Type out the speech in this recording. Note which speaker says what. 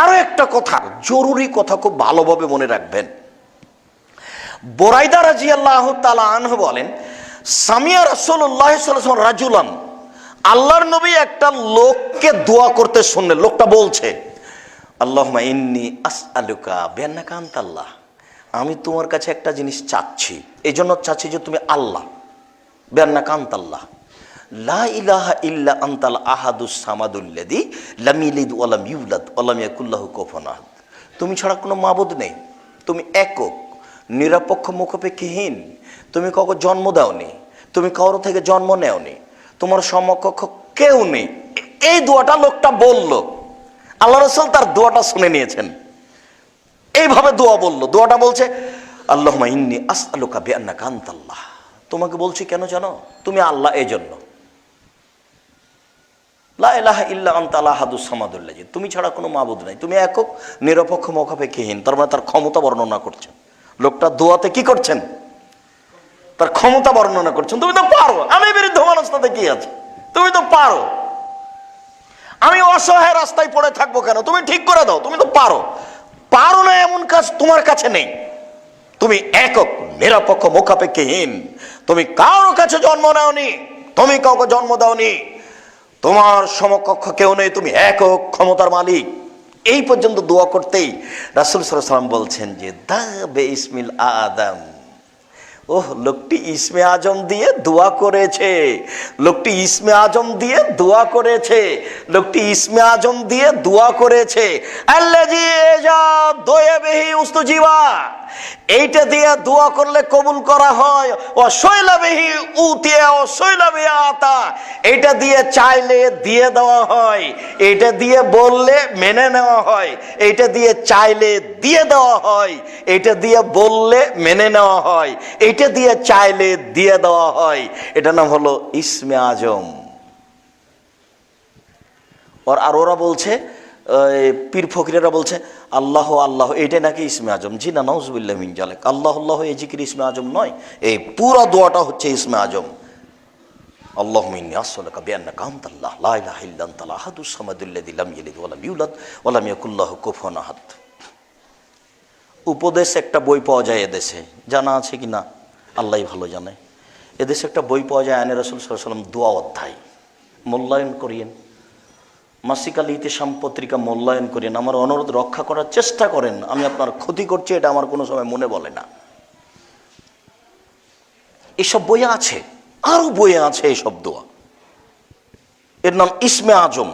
Speaker 1: আরও একটা কথা, জরুরি কথা খুব ভালোভাবে মনে রাখবেন। বোরাইদা রাজি আল্লাহ আনহ বলেন, সামিয়া রসুল্লাহ রাজুলান, আল্লাহর নবী একটা লোককে দোয়া করতে শুনলেন, লোকটা বলছে আল্লাহ আস আলুকা আল্লাহ আমি তোমার কাছে একটা জিনিস চাচ্ছি এই জন্য চাচ্ছি যে তুমি আল্লাহ বেন্নাকান্ত আল্লাহ লা ইলাহা ইল্লা আন্তাল আহাদুস সামাদুল্লাদি লাম ইলিদ ওয়ালাম ইউলাদ ওয়ালাম ইয়াকুল্লাহু কুফুয়ান আহাদ। তুমি ছাড়া কোনো মাবুদ নেই। তুমি একক, নিরপেক্ষ মুখপেক্ষীহীন। তুমি কাউকে জন্ম দাওনি। তুমি কারও থেকে জন্ম নেওনি। তোমার সমকক্ষ কেউ নেই। এই দোয়াটা লোকটা বলল। আল্লাহ রসুল তার দোয়াটা শুনে নিয়েছেন। এইভাবে দোয়া বলল। দোয়াটা বলছে আল্লাহ ইন্নি আস আলুকা বেআন্না কান্তাল্লাহ তোমাকে বলছি কেন জানো? তুমি আল্লাহ এই জন্য লা ইলাহা ইল্লা আনতা আহাদুস সামাদুল্লাহ তুমি ছাড়া কোনো মাবুদ নাই। তুমি একক, নিরপেক্ষ, মুখাপেক্ষীহীন। তার মানে তার ক্ষমতা বর্ণনা করছেন। লোকটা দোয়াতে কি করছেন? তার ক্ষমতা বর্ণনা করছেন। তুমি তো পারো। আমি বিরুদ্ধ মানুষ, তাতে কি আছে? তুমি তো পারো। আমি অসহায় রাস্তায় পড়ে থাকব কেন? তুমি ঠিক করে দাও। তুমি তো পারো। পারো না এমন কাজ তোমার কাছে নেই। তুমি একক, নিরপেক্ষ, মুখাপেক্ষীহীন। তুমি কারও কাছে জন্ম নেওনি। তুমি কাউকে জন্ম দাওনি। তোমার সমকক্ষ কেউ নেই, তুমি একক ক্ষমতার মালিক। এই পর্যন্ত দোয়া করতেই রাসুল সাল্লাম বলছেন যে দা বে ইসমিল আদম। ওহ, লোকটি ইসমে আজম দিয়ে দোয়া করেছে। লোকটি ইসমে আজম দিয়ে দোয়া করেছে। লোকটি ইসমে আজম দিয়ে দোয়া করেছে। আল্লাজি এজা দোয়ে বেহি উস্তুজিবা। এইটা দিয়ে দোয়া করলে কবুল করা হয়। ও শৈলাবেহি উতিয়া ও শৈলাবে আতা। এটা দিয়ে চাইলে দিয়ে দেওয়া হয়। এটা দিয়ে বললে মেনে নেওয়া হয়। এটা দিয়ে চাইলে দিয়ে দেওয়া হয়। এটা দিয়ে বললে মেনে নেওয়া হয়। এটা দিয়ে চাইলে দিয়ে দেওয়া হয়। এটা নাম হলো ইসমে আজম। ওর আর ওরা বলছে পীর ফকিরেরা বলছে, আল্লাহ আল্লাহ, এইটাই নাকি ইসমে আজম? জি না নজবুল্লাহ মিন জালেক। আল্লাহ আল্লাহ এই জিকির ইসমে আজম নয়, এই পুরো দোয়াটা হচ্ছে ইসমে আজম। আল্লাহ মিন্নি আসসালাকা বিআন্নাকা আনতাল্লাহ, লা ইলাহা ইল্লা আনতাল আহাদুস সামাদুল্লাযী লাম ইয়ালিদ ওয়া লাম ইউলাদ, ওয়া লাম ইয়াকুল্লাহু উপদেশ একটা বই পাওয়া যায় এদেশে, জানা আছে কি না? আল্লাহ ভালো জানে। এদেশে একটা বই পাওয়া যায় আনে রসুল সাল্লাম দোয়া অধ্যায়। মূল্যায়ন করিয়েন। মাসিকাল ইতিসাম পত্রিকা মূল্যায়ন করেন আমার অনুরোধ রক্ষা করার চেষ্টা করেন। আমি আপনার ক্ষতি করছি, এটা আমার কোনো সময় মনে বলে না। এসব বইয়ে আছে আরও বইয়ে আছে এসব দোয়া। এর নাম ইসমে আজম।